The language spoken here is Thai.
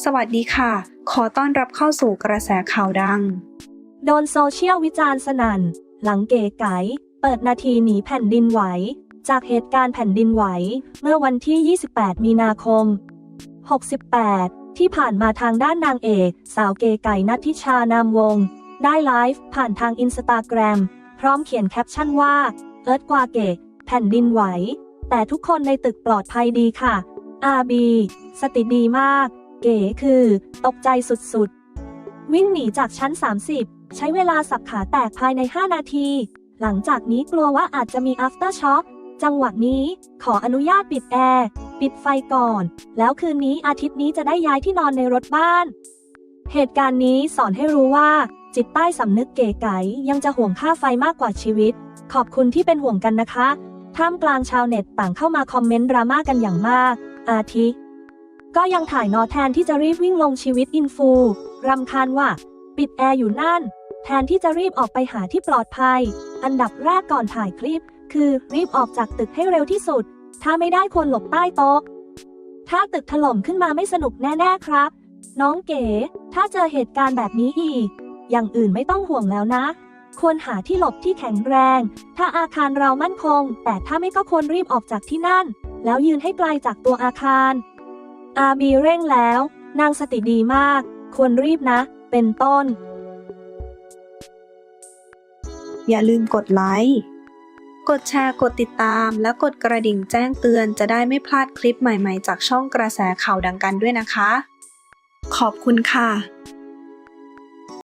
สวัสดีค่ะ ขอต้อนรับเข้าสู่กระแสข่าวดัง โดนโซเชียลวิจารณ์สนั่น หลังเก๋ไก๋เปิดนาทีหนีแผ่นดินไหว จากเหตุการณ์แผ่นดินไหว เมื่อวันที่ 28 มีนาคม 68 ที่ผ่านมาทางด้านนางเอก สาวเก๋ไก่นัทธิชานามวงศ์ได้ไลฟ์ผ่านทางอินสตาแกรมพร้อมเขียนแคปชั่นว่าเอิร์ธกวาเกะแผ่นดินไหว แต่ทุกคนในตึกปลอดภัยดีค่ะอาบีสติดีมาก เก๋คือ ตกใจสุดๆ วิ่งหนีจากชั้น 30 ใช้เวลาสับขาแตกภายใน 5 นาที หลังจากนี้กลัวว่าอาจจะมี after shock จังหวะนี้ขออนุญาตปิดแอร์ ปิดไฟก่อน แล้วคืนนี้อาทิตย์นี้จะได้ย้ายที่นอนในรถบ้าน เหตุการณ์นี้สอนให้รู้ว่า จิตใต้สำนึกเก๋ไก๋ยังจะห่วงค่าไฟมากกว่าชีวิต ขอบคุณที่เป็นห่วงกันนะคะ ท่ามกลางชาวเน็ตต่างเข้ามาคอมเมนต์ดราม่ากันอย่างมาก อาทิ ก็ยังถ่ายนอแทนที่จะรีบวิ่งลงชีวิตอินฟูรำคาญว่า ปิดแอร์อยู่นั่น แทนที่จะรีบออกไปหาที่ปลอดภัย อันดับแรกก่อนถ่ายคลิป คือรีบออกจากตึกให้เร็วที่สุด ถ้าไม่ได้ควรหลบใต้โต๊ะ ถ้าตึกถล่มขึ้นมาไม่สนุกแน่ ๆ ครับ น้องเก๋ ถ้าเจอเหตุการณ์แบบนี้อีก อย่างอื่นไม่ต้องห่วงแล้วนะ ควรหาที่หลบที่แข็งแรง ถ้าอาคารเรามั่นคง แต่ถ้าไม่ก็ควรรีบออกจากที่นั่น แล้วยืนให้ไกลจากตัวอาคาร อาบีเร่งแล้ว นางสติดีมาก ควรรีบนะ เป็นต้น อย่าลืมกดไลค์ กดแชร์ กดติดตาม และกดกระดิ่งแจ้งเตือนจะได้ไม่พลาดคลิปใหม่ๆ จากช่องกระแสข่าวดังกันด้วยนะคะ ขอบคุณค่ะ